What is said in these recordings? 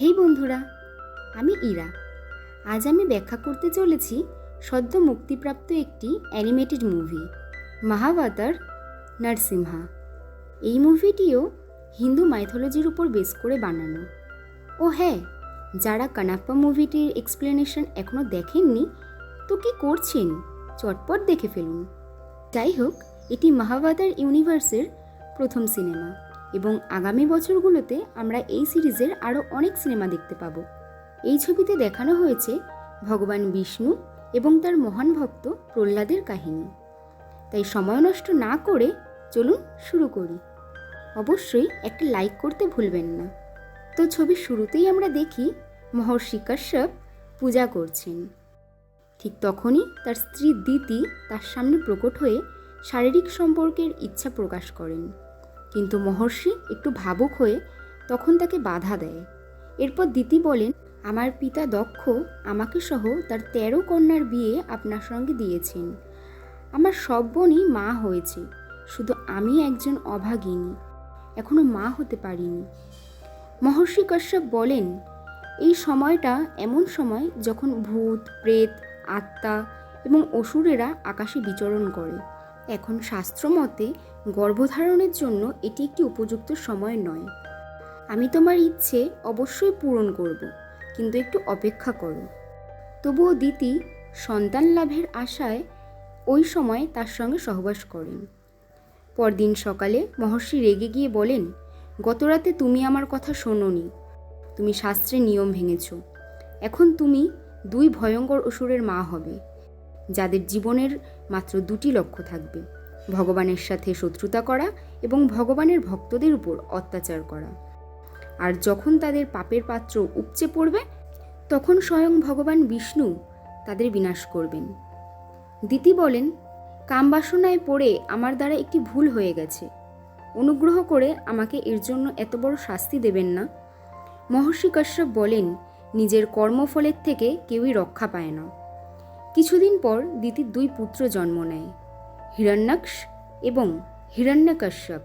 হেই বন্ধুরা, আমি ইরা। আজ আমি ব্যাখ্যা করতে চলেছি সদ্য মুক্তিপ্রাপ্ত একটি অ্যানিমেটেড মুভি মহাভাতার নরসিমহা এই মুভিটিও হিন্দু মাইথোলজির উপর বেস করে বানানো। ও হ্যাঁ যারা কানাপ্পা মুভিটির এক্সপ্লেনেশন এখনও দেখেননি, তো কি করছেন? চটপট দেখে ফেলুন। যাই হোক, এটি মহাভাতার ইউনিভার্সের প্রথম সিনেমা এবং আগামী বছরগুলোতে আমরা এই সিরিজের আরও অনেক সিনেমা দেখতে পাবো। এই ছবিতে দেখানো হয়েছে ভগবান বিষ্ণু এবং তার মহান ভক্ত প্রহ্লাদের কাহিনী। তাই সময় নষ্ট না করে চলুন শুরু করি। অবশ্যই একটা লাইক করতে ভুলবেন না। তো ছবির শুরুতেই আমরা দেখি মহর্ষি কাশ্যপ পূজা করছেন। ঠিক তখনই তার স্ত্রী দিতি তার সামনে প্রকট হয়ে শারীরিক সম্পর্কের ইচ্ছা প্রকাশ করেন। কিন্তু মহর্ষি একটু ভাবুক হয়ে তখন তাকে বাধা দেয়। এরপর দিতি বলেন, আমার পিতা দক্ষ, আমাকে সহ তার তেরো কন্যার বিয়ে আপনার সঙ্গে দিয়েছেন। আমার সব বোনই মা হয়েছে, শুধু আমি একজন অভাগিনী, এখনও মা হতে পারিনি। মহর্ষি কাশ্যপ বলেন, এই সময়টা এমন সময় যখন ভূত, প্রেত, আত্মা এবং অসুরেরা আকাশে বিচরণ করে। এখন শাস্ত্রমতে গর্ভধারণের জন্য এটি একটি উপযুক্ত সময় নয়। আমি তোমার ইচ্ছে অবশ্যই পূরণ করব, কিন্তু একটু অপেক্ষা করো। তবুও দিতি, সন্তান লাভের আশায় ওই সময় তার সঙ্গে সহবাস করেন। পরদিন সকালে মহর্ষি রেগে গিয়ে বলেন, গতরাতে তুমি আমার কথা শোনোনি। তুমি শাস্ত্রের নিয়ম ভেঙেছ। এখন তুমি দুই ভয়ঙ্কর অসুরের মা হবে। যাদের জীবনের মাত্র দুটি লক্ষ্য থাকবে, ভগবানের সাথে শত্রুতা করা এবং ভগবানের ভক্তদের উপর অত্যাচার করা। আর যখন তাদের পাপের পাত্র উপচে পড়বে, তখন স্বয়ং ভগবান বিষ্ণু তাদের বিনাশ করবেন। দিতি বলেন, কামবাসনায় পড়ে আমার দ্বারা একটি ভুল হয়ে গেছে। অনুগ্রহ করে আমাকে এর জন্য এত বড় শাস্তি দেবেন না। মহর্ষি কাশ্যপ বলেন, নিজের কর্মফলের থেকে কেউই রক্ষা পায় না। কিছুদিন পর দিতির দুই পুত্র জন্ম নেয়, হিরণ্যাক্ষ এবং হিরণ্যকাশ্যপ।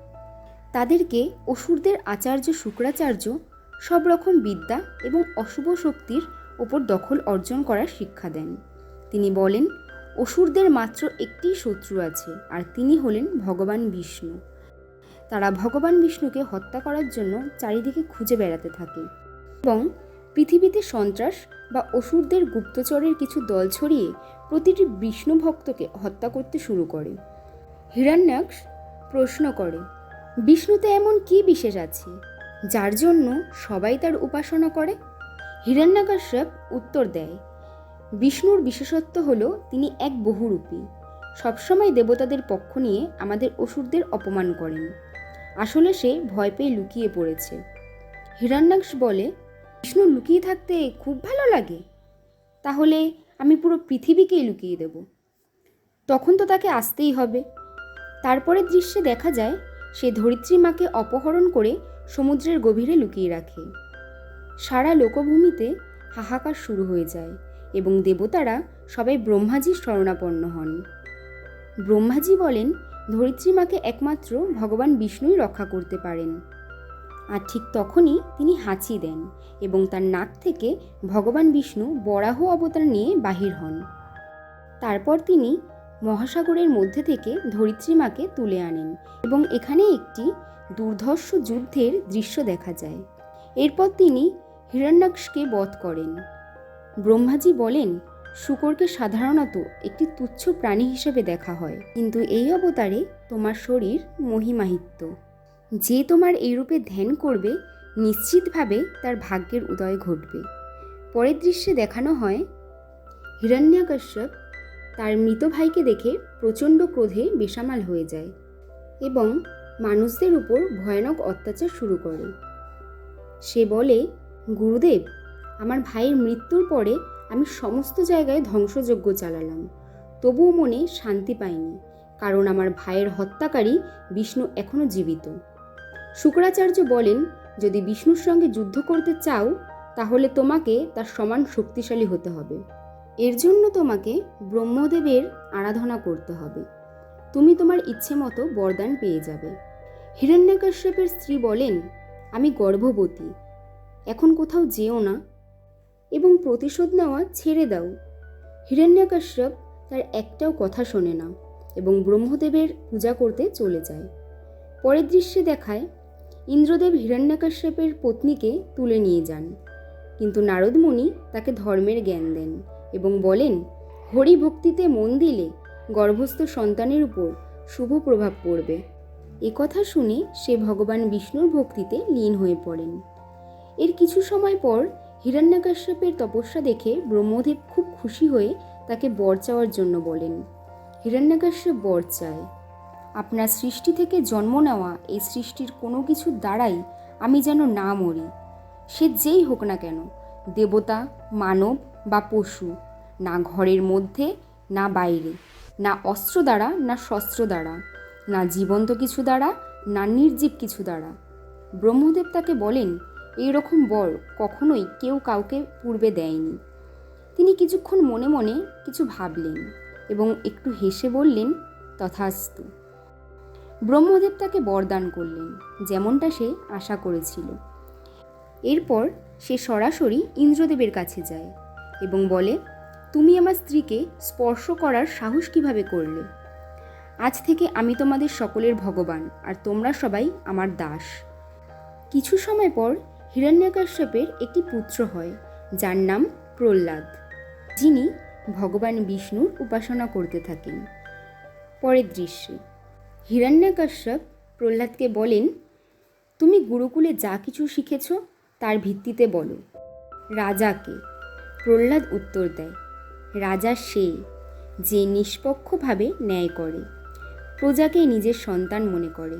তাদেরকে অসুরদের আচার্য শুক্রাচার্য, সব রকম বিদ্যা এবং অশুভ শক্তির ওপর দখল অর্জন করার শিক্ষা দেন। তিনি বলেন, অসুরদের মাত্র একটি শত্রু আছে, আর তিনি হলেন ভগবান বিষ্ণু। তারা ভগবান বিষ্ণুকে হত্যা করার জন্য চারিদিকে খুঁজে বেড়াতে থাকে এবং পৃথিবীতে সন্ত্রাস বা অসুরদের গুপ্তচরের কিছু দল ছড়িয়ে প্রতিটি বিষ্ণু ভক্তকে হত্যা করতে শুরু করে। হিরণ্যাক্ষ প্রশ্ন করে, বিষ্ণুতে এমন কি বিশেষ আছে, যার জন্য সবাই তার উপাসনা করে? হিরণ্যাকশ্যপ উত্তর দেয়, বিষ্ণুর বিশেষত্ব হল তিনি এক বহুরূপী। সবসময় দেবতাদের পক্ষ নিয়ে আমাদের অসুরদের অপমান করেন। আসলে সে ভয় পেয়ে লুকিয়ে পড়েছে। হিরণ্যাক্ষ বলে বিষ্ণু লুকিয়ে থাকতে খুব ভালো লাগে। তাহলে আমি পুরো পৃথিবীকেই লুকিয়ে দেব। তখন তো তাকে আসতেই হবে। তারপরে দৃশ্যে দেখা যায়, সে ধরিত্রী মাকে অপহরণ করে সমুদ্রের গভীরে লুকিয়ে রাখে। সারা লোকভূমিতে হাহাকার শুরু হয়ে যায় এবং দেবতারা সবাই ব্রহ্মাজির শরণাপন্ন হন। ব্রহ্মাজি বলেন, ধরিত্রী মাকে একমাত্র ভগবান বিষ্ণুই রক্ষা করতে পারেন। আর ঠিক তখনই তিনি হাঁচি দেন এবং তার নাক থেকে ভগবান বিষ্ণু বরাহ অবতার নিয়ে বাহির হন। তারপর তিনি মহাসাগরের মধ্যে থেকে ধরিত্রী মাকে তুলে আনেন এবং এখানে একটি দুর্ধর্ষ যুদ্ধের দৃশ্য দেখা যায়। এরপর তিনি হিরণ্যাক্ষকে বধ করেন। ব্রহ্মাজি বলেন, শুকরকে সাধারণত একটি তুচ্ছ প্রাণী হিসেবে দেখা হয়, কিন্তু এই অবতারে তোমার শরীর মহিমাহিত্য যে তোমার এই রূপে ধ্যান করবে, নিশ্চিতভাবে তার ভাগ্যের উদয় ঘটবে। পরের দৃশ্যে দেখানো হয়, হিরণ্যাকশ্যপ তার মৃত ভাইকে দেখে প্রচণ্ড ক্রোধে বেসামাল হয়ে যায় এবং মানুষদের উপর ভয়ানক অত্যাচার শুরু করে। সে বলে, গুরুদেব, আমার ভাইয়ের মৃত্যুর পরে আমি সমস্ত জায়গায় ধ্বংসযজ্ঞ চালালাম। তবুও মনে শান্তি পাইনি, কারণ আমার ভাইয়ের হত্যাকারী বিষ্ণু এখনও জীবিত। শুক্রাচার্য বলেন, যদি বিষ্ণুর সঙ্গে যুদ্ধ করতে চাও, তাহলে তোমাকে তার সমান শক্তিশালী হতে হবে। এর জন্য তোমাকে ব্রহ্মদেবের আরাধনা করতে হবে। তুমি তোমার ইচ্ছে মতো বরদান পেয়ে যাবে। হিরণ্যকাশ্যপের স্ত্রী বলেন, আমি গর্ভবতী। এখন কোথাও যেও না এবং প্রতিশোধ নেওয়া ছেড়ে দাও। হিরণ্যাকশ্যপ তার একটাও কথা শোনে না এবং ব্রহ্মদেবের পূজা করতে চলে যায়। পরের দৃশ্যে দেখায় ইন্দ্রদেব হিরণ্যাকশ্যপের পত্নীকে তুলে নিয়ে যান। কিন্তু নারদমণি তাকে ধর্মের জ্ঞান দেন এবং বলেন হরি ভক্তিতে মন দিলে গর্ভস্থ সন্তানের উপর শুভ প্রভাব পড়বে। কথা শুনে সে ভগবান বিষ্ণুর ভক্তিতে লীন হয়ে পড়েন। এর কিছু সময় পর হিরণ্যাকশ্যপের তপস্যা দেখে ব্রহ্মদেব খুব খুশি হয়ে তাকে বর চাওয়ার জন্য বলেন। হিরণ্যাকশ্যপ বর চায়। আপনার সৃষ্টি থেকে জন্ম নেওয়া এই সৃষ্টির কোনো কিছুর দ্বারাই আমি যেন না মরি। সে যেই হোক না কেন, দেবতা, মানব বা পশু, না ঘরের মধ্যে, না বাইরে, না অস্ত্র দ্বারা, না শস্ত্র দ্বারা, না জীবন্ত কিছু দ্বারা, না নির্জীব কিছু দ্বারা। ব্রহ্মদেব তাকে বলেন এই রকম বর কখনোই কেউ কাউকে পূর্বে দেয়নি। তিনি কিছুক্ষণ মনে মনে কিছু ভাবলেন এবং একটু হেসে বললেন, তথাস্তু। ব্রহ্মদেব তাকে বরদান করলেন, যেমনটা সে আশা করেছিল। এরপর সে সরাসরি ইন্দ্রদেবের কাছে যায় এবং বলে, তুমি আমার স্ত্রীকে স্পর্শ করার সাহস কীভাবে করলে? আজ থেকে আমি তোমাদের সকলের ভগবান, আর তোমরা সবাই আমার দাস। কিছু সময় পর হিরণ্যকাশ্যপের একটি পুত্র হয়, যার নাম প্রহ্লাদ। যিনি ভগবান বিষ্ণুর উপাসনা করতে থাকেন। পরের দৃশ্যে। হিরণ্যকাশ্যপ প্রহ্লাদকে বলেন, তুমি গুরুকুলে যা কিছু শিখেছ, তার ভিত্তিতে বলো। রাজাকে? প্রহ্লাদ উত্তর দেয়, রাজা সে যে নিষ্পক্ষভাবে ন্যায় করে, প্রজাকে নিজের সন্তান মনে করে।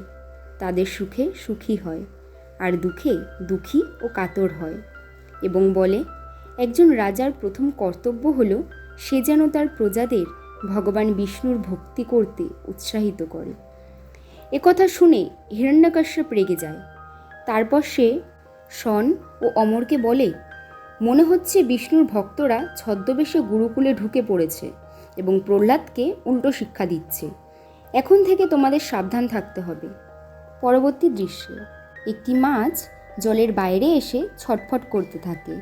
তাদের সুখে সুখী হয়, আর দুঃখে দুঃখী ও কাতর হয়। এবং বলে, একজন রাজার প্রথম কর্তব্য হল, সে যেন তার প্রজাদের ভগবান বিষ্ণুর ভক্তি করতে উৎসাহিত করে। একথা শুনে হিরণ্যাকশ্যপ রেগে যায়। তারপর সে শন ও অমরকে বলে, মনে হচ্ছে বিষ্ণুর ভক্তরা ছদ্মবেশে গুরুকুলে ঢুকে পড়েছে এবং প্রহ্লাদকে উল্টো শিক্ষা দিচ্ছে। এখন থেকে তোমাদের সাবধান থাকতে হবে। পরবর্তী দৃশ্যে, একটি মাছ জলের বাইরে এসে ছটফট করতে থাকে।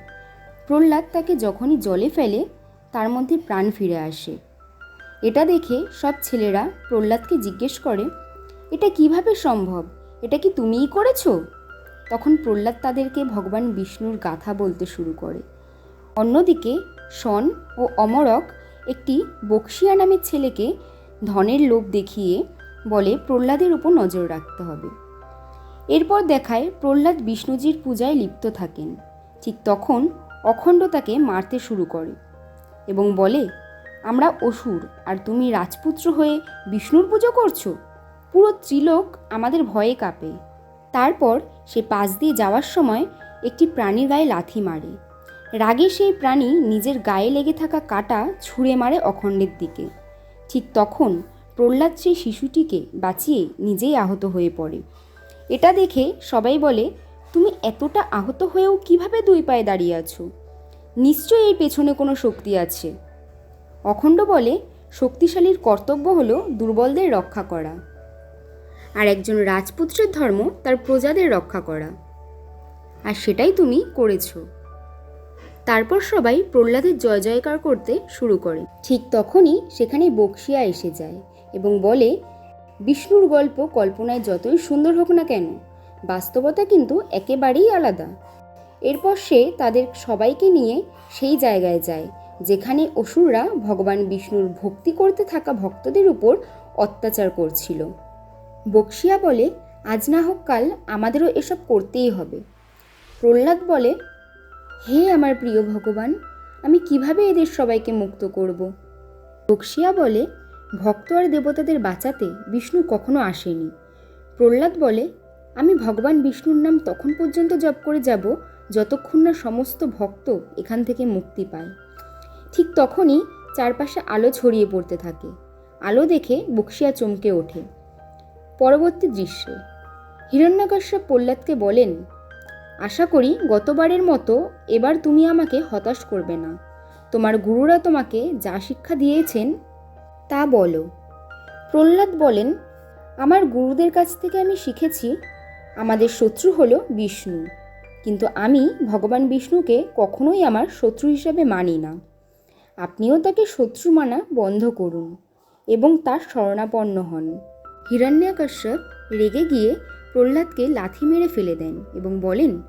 প্রহ্লাদ তাকে যখনই জলে ফেলে, তার মধ্যে প্রাণ ফিরে আসে। এটা দেখে সব ছেলেরা প্রহ্লাদকে জিজ্ঞেস করে এটা কীভাবে সম্ভব? এটা কি তুমিই করেছ? তখন প্রহ্লাদ তাদেরকে ভগবান বিষ্ণুর গাথা বলতে শুরু করে। অন্যদিকে শন ও অমরক একটি বক্সিয়া নামের ছেলেকে ধনের লোভ দেখিয়ে বলে প্রহ্লাদের উপর নজর রাখতে হবে। এরপর দেখায় প্রহ্লাদ বিষ্ণুজির পূজায় লিপ্ত থাকেন। ঠিক তখন অখণ্ড তাকে মারতে শুরু করে এবং বলে, আমরা অসুর, আর তুমি রাজপুত্র হয়ে বিষ্ণুর পুজো করছ? পুরো ত্রিলোক আমাদের ভয়ে কাঁপে। তারপর সে পাশ দিয়ে যাওয়ার সময় একটি প্রাণীর গায়ে লাথি মারে। রাগে সেই প্রাণী নিজের গায়ে লেগে থাকা কাটা ছুঁড়ে মারে অখণ্ডের দিকে। ঠিক তখন প্রহ্লাদ সেই শিশুটিকে বাঁচিয়ে নিজেই আহত হয়ে পড়ে। এটা দেখে সবাই বলে, তুমি এতটা আহত হয়েও কীভাবে দুই পায়ে দাঁড়িয়ে আছো? নিশ্চয়ই এর পেছনে কোনো শক্তি আছে। অখণ্ড বলে, শক্তিশালীর কর্তব্য হলো দুর্বলদের রক্ষা করা। আর একজন রাজপুত্রের ধর্ম তার প্রজাদের রক্ষা করা। আর সেটাই তুমি করেছ। তারপর সবাই প্রহ্লাদের জয় জয়কার করতে শুরু করে। ঠিক তখনই সেখানে বক্সিয়া এসে যায় এবং বলে, বিষ্ণুর গল্প কল্পনায় যতই সুন্দর হোক না কেন, বাস্তবতা কিন্তু একেবারেই আলাদা। এরপর সে তাদের সবাইকে নিয়ে সেই জায়গায় যায়, যেখানে অসুররা ভগবান বিষ্ণুর ভক্তি করতে থাকা ভক্তদের উপর অত্যাচার করছিল। বক্সিয়া বলে, আজ না হোক কাল আমাদেরও এসব করতেই হবে। প্রহ্লাদ বলে, হে আমার প্রিয় ভগবান, আমি কীভাবে এদের সবাইকে মুক্ত করব? বক্সিয়া বলে, ভক্ত আর দেবতাদের বাঁচাতে বিষ্ণু কখনো আসেনি। প্রহ্লাদ বলে, আমি ভগবান বিষ্ণুর নাম তখন পর্যন্ত জপ করে যাব যতক্ষণ না সমস্ত ভক্ত এখান থেকে মুক্তি পায়। ঠিক তখনই চারপাশে আলো ছড়িয়ে পড়তে থাকে। আলো দেখে বক্সিয়া চমকে ওঠে। পরবর্তী দৃশ্যে। হিরণ্যাকশ্যপ প্রহ্লাদকে বলেন, আশা করি গতবারের মতো এবার তুমি আমাকে হতাশ করবে না। তোমার গুরুরা তোমাকে যা শিক্ষা দিয়েছেন তা বলো। প্রহ্লাদ বলেন, আমার গুরুদের কাছ থেকে আমি শিখেছি, আমাদের শত্রু হলো বিষ্ণু। কিন্তু আমি ভগবান বিষ্ণুকে কখনোই আমার শত্রু হিসাবে মানি না। আপনিও তাকে শত্রু মানা বন্ধ করুন এবং তার শরণাপন্ন হন। হিরণ্যাকশ্যপ রেগে গিয়ে প্রহ্লাদকে লাথি মেরে ফেলে দেন এবং বলেন,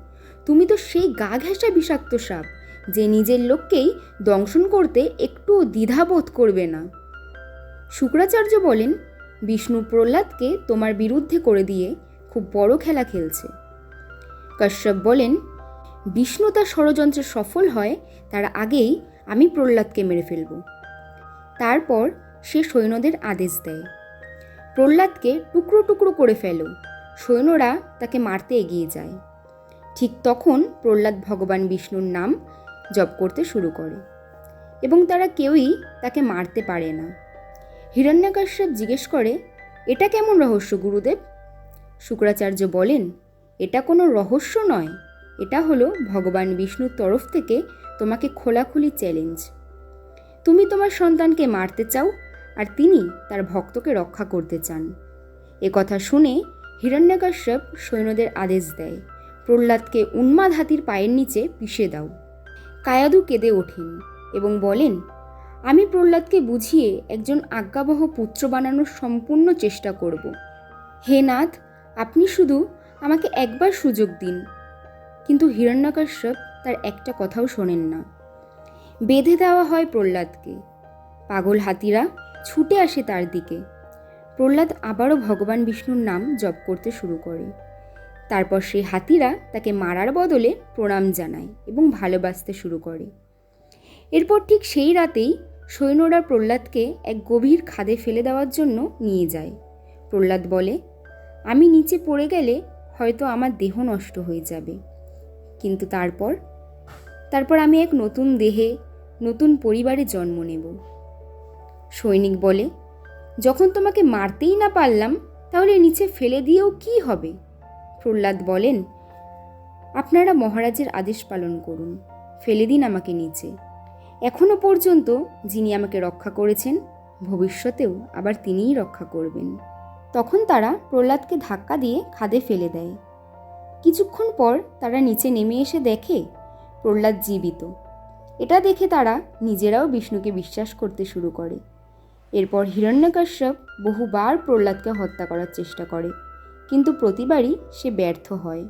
তুমি তো সেই গা ঘেঁষা বিষাক্ত সাপ যে নিজের লোককেই দংশন করতে একটুও দ্বিধাবোধ করবে না। শুক্রাচার্য বলেন, বিষ্ণু প্রহ্লাদকে তোমার বিরুদ্ধে করে দিয়ে খুব বড় খেলা খেলছে। কশ্যপ বলেন, বিষ্ণু তার ষড়যন্ত্রে সফল হয়, তার আগেই আমি প্রহ্লাদকে মেরে ফেলব। তারপর সে সৈন্যদের আদেশ দেয়। প্রহ্লাদকে টুকরো টুকরো করে ফেলো। সৈন্যরা তাকে মারতে এগিয়ে যায়। ঠিক তখন প্রহ্লাদ ভগবান বিষ্ণুর নাম জপ করতে শুরু করে এবং তারা কেউই তাকে মারতে পারে না। হিরণ্যাকশ্যপ জিজ্ঞেস করে, এটা কেমন রহস্য, গুরুদেব? শুক্রাচার্য বলেন, এটা কোনো রহস্য নয়। এটা হলো ভগবান বিষ্ণুর তরফ থেকে তোমাকে খোলাখুলি চ্যালেঞ্জ তুমি তোমার সন্তানকে মারতে চাও আর তিনি তার ভক্তকে রক্ষা করতে চান। এ কথা শুনে হিরণ্যাকশ্যপ সৈন্যদের আদেশ দেয়, প্রহ্লাদকে উন্মাদ হাতির পায়ের নিচে পিষে দাও। কায়াদু কেঁদে ওঠেন এবং বলেন, আমি প্রহ্লাদকে বুঝিয়ে একজন আজ্ঞাবহ পুত্র বানানোর সম্পূর্ণ চেষ্টা করব। হে নাথ, আপনি শুধু আমাকে একবার সুযোগ দিন। কিন্তু হিরণ্যাকশ্যপ তার একটা কথাও শোনেন না। বেঁধে দেওয়া হয় প্রহ্লাদকে। পাগল হাতিরা ছুটে আসে তার দিকে। প্রহ্লাদ আবারও ভগবান বিষ্ণুর নাম জপ করতে শুরু করে। তারপর সেই হাতিরা তাকে মারার বদলে প্রণাম জানায় এবং ভালোবাসতে শুরু করে। এরপর ঠিক সেই রাতেই সৈন্যরা প্রহ্লাদকে এক গভীর খাদে ফেলে দেওয়ার জন্য নিয়ে যায়। প্রহ্লাদ বলে, আমি নিচে পড়ে গেলে হয়তো আমার দেহ নষ্ট হয়ে যাবে। কিন্তু তারপর? তারপর আমি এক নতুন দেহে, নতুন পরিবারে জন্ম নেব। সৈনিক বলে, যখন তোমাকে মারতেই না পারলাম, তাহলে নিচে ফেলে দিয়েও কি হবে? প্রহ্লাদ বলেন, আপনারা মহারাজের আদেশ পালন করুন, ফেলে দিন আমাকে নিচে। এখনও পর্যন্ত যিনি আমাকে রক্ষা করেছেন, ভবিষ্যতেও আবার তিনিই রক্ষা করবেন। তখন তারা প্রহ্লাদকে ধাক্কা দিয়ে খাদে ফেলে দেয়। কিছুক্ষণ পর তারা নিচে নেমে এসে দেখে প্রহ্লাদ জীবিত। এটা দেখে তারা নিজেরাও বিষ্ণুকে বিশ্বাস করতে শুরু করে। এরপর হিরণ্যকশ্যপ বহুবার প্রহ্লাদকে হত্যা করার চেষ্টা করে, কিন্তু প্রতিবারই সে ব্যর্থ হয়।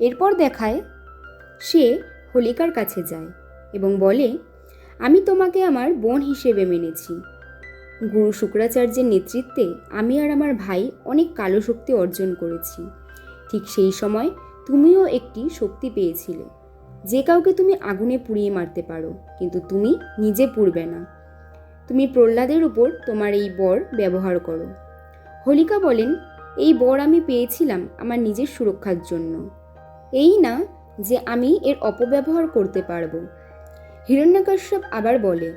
এরপর দেখায় সে হোলিকার কাছে যায় এবং বলে, আমি তোমাকে আমার বোন হিসেবে মেনেছি। গুরু শুক্রাচার্যের নেতৃত্বে আমি আর আমার ভাই অনেক কালো শক্তি অর্জন করেছি। ঠিক সেই সময় তুমিও একটি শক্তি পেয়েছিলে। যে কাউকে তুমি আগুনে পুড়িয়ে মারতে পারো, কিন্তু তুমি নিজে পুড়বে না। তুমি প্রহ্লাদের উপর তোমার এই বর ব্যবহার করো। হোলিকা বলেন, এই বর আমি পেয়েছিলাম আমার নিজের সুরক্ষার জন্য। এই না যে আমি এর অপব্যবহার করতে পারব। হিরণ্যকশ্যপ আবার বলে,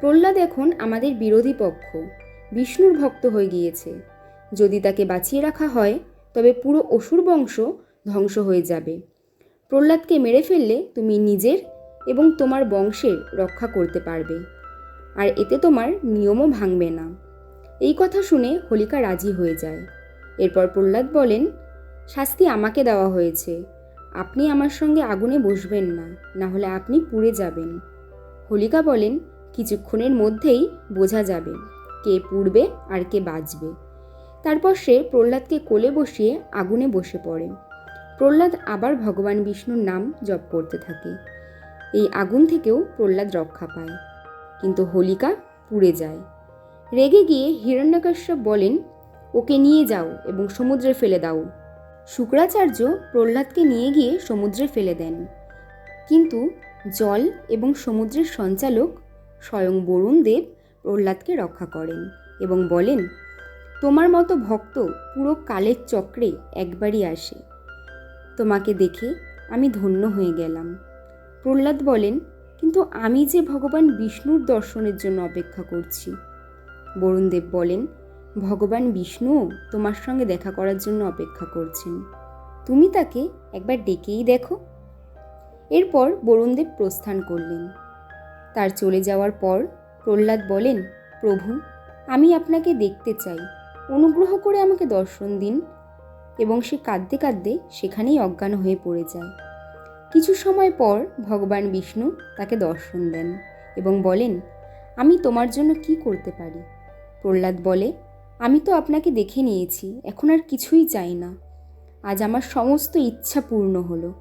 প্রহ্লাদ এখন আমাদের বিরোধী পক্ষ। বিষ্ণুর ভক্ত হয়ে গিয়েছে। যদি তাকে বাঁচিয়ে রাখা হয়, তবে পুরো অসুর বংশ ধ্বংস হয়ে যাবে। প্রহ্লাদকে মেরে ফেললে তুমি নিজের এবং তোমার বংশের রক্ষা করতে পারবে। আর এতে তোমার নিয়মও ভাঙবে না। এই কথা শুনে হোলিকা রাজি হয়ে যায়। এরপর প্রহ্লাদ বলেন, শাস্তি আমাকে দেওয়া হয়েছে। আপনি আমার সঙ্গে আগুনে বসবেন না না হলে আপনি পুড়ে যাবেন। হোলিকা বলেন, কিছুক্ষণের মধ্যেই বোঝা যাবে কে পুড়বে আর কে বাঁচবে। তারপর সে প্রহ্লাদকে কোলে বসিয়ে আগুনে বসে পড়ে। প্রহ্লাদ আবার ভগবান বিষ্ণুর নাম জপ করতে থাকে। এই আগুন থেকেও প্রহ্লাদ রক্ষা পায়। কিন্তু হোলিকা পুড়ে যায়। রেগে গিয়ে হিরণ্যকশ্যপ বলেন, ওকে নিয়ে যাও এবং সমুদ্রে ফেলে দাও। শুক্রাচার্য প্রহ্লাদকে নিয়ে গিয়ে সমুদ্রে ফেলে দেন। কিন্তু জল এবং সমুদ্রের সঞ্চালক স্বয়ং বরুণ দেব প্রহ্লাদকে রক্ষা করেন এবং বলেন, তোমার মতো ভক্ত পুরো কালের চক্রে একবারই আসে। তোমাকে দেখে আমি ধন্য হয়ে গেলাম। প্রহ্লাদ বলেন কিন্তু আমি যে ভগবান বিষ্ণুর দর্শনের জন্য অপেক্ষা করছি। বরুণদেব বলেন, ভগবান বিষ্ণু তোমার সঙ্গে দেখা করার জন্য অপেক্ষা করছেন। তুমি তাকে একবার ডেকেই দেখো। এরপর বরুণদেব প্রস্থান করলেন। তার চলে যাওয়ার পর প্রহ্লাদ বলেন, প্রভু, আমি আপনাকে দেখতে চাই। অনুগ্রহ করে আমাকে দর্শন দিন। এবং সে কাঁদতে কাঁদতে সেখানেই অজ্ঞান হয়ে পড়ে যায়। কিছু সময় পর ভগবান বিষ্ণু তাকে দর্শন দেন এবং বলেন, আমি তোমার জন্য কি করতে পারি? প্রহ্লাদ বলে, আমি তো আপনাকে দেখে নিয়েছি, এখন আর কিছুই চাই না। আজ আমার সমস্ত ইচ্ছা পূর্ণ হলো।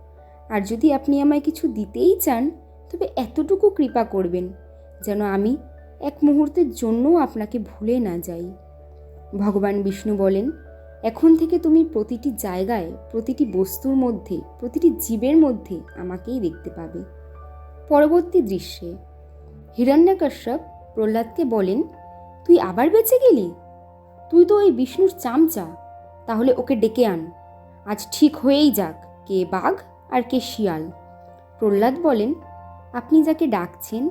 আর যদি আপনি আমায় কিছু দিতেই চান, তবে এতটুকু কৃপা করবেন, যেন আমি এক মুহূর্তের জন্যও আপনাকে ভুলে না যাই। ভগবান বিষ্ণু বলেন এখন থেকে তুমি প্রতিটি জায়গায়, প্রতিটি বস্তুর মধ্যে, প্রতিটি জীবের মধ্যে আমাকেই দেখতে পাবে। পরবর্তী দৃশ্যে, হিরণ্যকশ্যপ প্রহ্লাদকে বলেন, তুই আবার বেঁচে গেলি? তুই তো ওই বিষ্ণুর চামচা। তাহলে ওকে ডেকে আন। আজ ঠিক হয়েই যাক, কে বাঘ আর কে শিয়াল। প্রহ্লাদ বলেন, আপনি যাকে ডাকছেন,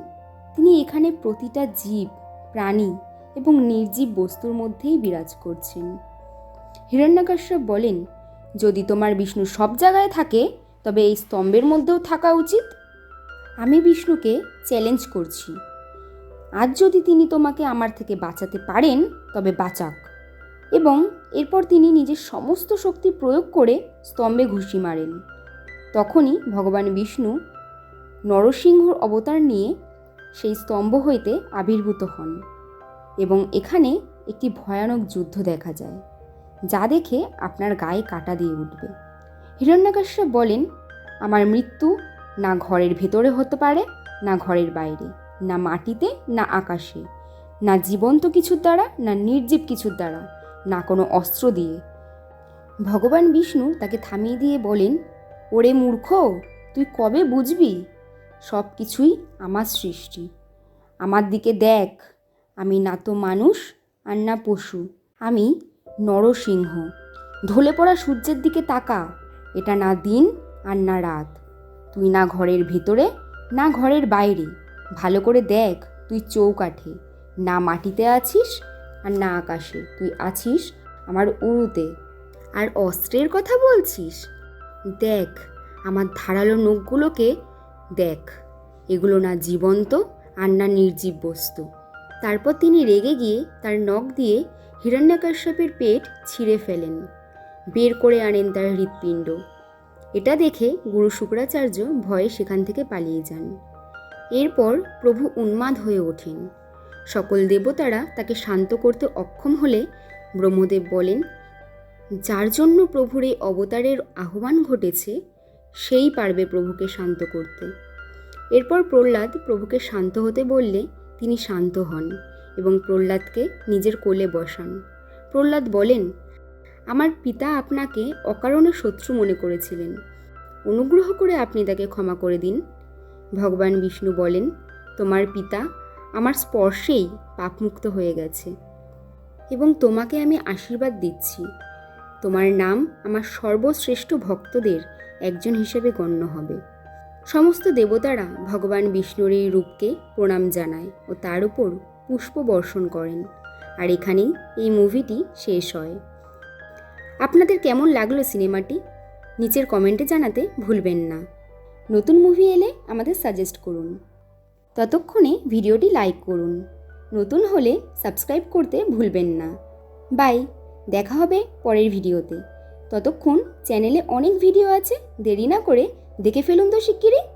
তিনি এখানে প্রতিটা জীব, প্রাণী এবং নির্জীব বস্তুর মধ্যেই বিরাজ করছেন। হিরণ্যকশ্যপ বলেন, যদি তোমার বিষ্ণু সব জায়গায় থাকে, তবে এই স্তম্ভের মধ্যেও থাকা উচিত। আমি বিষ্ণুকে চ্যালেঞ্জ করছি। আজ যদি তিনি তোমাকে আমার থেকে বাঁচাতে পারেন, তবে বাঁচাক। এবং এরপর তিনি নিজের সমস্ত শক্তি প্রয়োগ করে স্তম্ভে ঘুষি মারেন। তখনই ভগবান বিষ্ণু নরসিংহর অবতার নিয়ে সেই স্তম্ভ হইতে আবির্ভূত হন এবং এখানে একটি ভয়ানক যুদ্ধ দেখা যায়। যা দেখে আপনার গায়ে কাটা দিয়ে উঠবে। হিরণ্যাকশ্যপ বলেন, আমার মৃত্যু না ঘরের ভেতরে হতে পারে, না ঘরের বাইরে, না মাটিতে, না আকাশে, না জীবন্ত কিছুর দ্বারা, না নির্জীব কিছুর দ্বারা, না কোনো অস্ত্র দিয়ে। ভগবান বিষ্ণু তাকে থামিয়ে দিয়ে বলেন, ওরে মূর্খ, তুই কবে বুঝবি? সব কিছুই আমার সৃষ্টি। আমার দিকে দেখ, আমি না তো মানুষ আর না পশু। আমি নরসিংহ। ঢলে পড়া সূর্যের দিকে তাকা। এটা না দিন আর না রাত। তুই না ঘরের ভেতরে, না ঘরের বাইরে। ভালো করে দেখ, তুই চৌকাঠে। না মাটিতে আছিস আর না আকাশে। তুই আছিস আমার উড়ুতে আর অস্ত্রের কথা বলছিস? দেখ, আমার ধারালো নখগুলোকে দেখ। এগুলো না জীবন্ত আর না নির্জীব বস্তু। তারপর তিনি রেগে গিয়ে তার নখ দিয়ে হিরণ্যাকশ্যপের পেট ছিঁড়ে ফেলেন। বের করে আনেন তার হৃৎপিণ্ড। এটা দেখে গুরু শুক্রাচার্য ভয়ে সেখান থেকে পালিয়ে যান। এরপর প্রভু উন্মাদ হয়ে ওঠেন। সকল দেবতারা তাকে শান্ত করতে অক্ষম হলে ব্রহ্মদেব বলেন, যার জন্য প্রভুর এই অবতারের আহ্বান ঘটেছে, সেই পারবে প্রভুকে শান্ত করতে। এরপর প্রহ্লাদ প্রভুকে শান্ত হতে বললে তিনি শান্ত হন। এবং প্রহ্লাদকে নিজের কোলে বসান। প্রহ্লাদ বলেন, আমার পিতা আপনাকে অকারণে শত্রু মনে করেছিলেন। অনুগ্রহ করে আপনি তাকে ক্ষমা করে দিন। ভগবান বিষ্ণু বলেন, তোমার পিতা আমার স্পর্শেই পাপমুক্ত হয়ে গেছে এবং তোমাকে আমি আশীর্বাদ দিচ্ছি। তোমার নাম আমার সর্বশ্রেষ্ঠ ভক্তদের একজন হিসেবে গণ্য হবে। সমস্ত দেবতারা ভগবান বিষ্ণুর এই রূপকে প্রণাম জানায় ও তার উপর পুষ্প বর্ষণ করেন। আর এখানেই এই মুভিটি শেষ হয়। আপনাদের কেমন লাগল সিনেমাটি? নিচের কমেন্টে জানাতে ভুলবেন না। নতুন মুভি এলে আমাদের সাজেস্ট করুন। ততক্ষণে ভিডিওটি লাইক করুন। নতুন হলে সাবস্ক্রাইব করতে ভুলবেন না। বাই, দেখা হবে পরের ভিডিওতে। ততক্ষণ চ্যানেলে অনেক ভিডিও আছে, দেরি না করে দেখে ফেলুন তো শিগগিরই।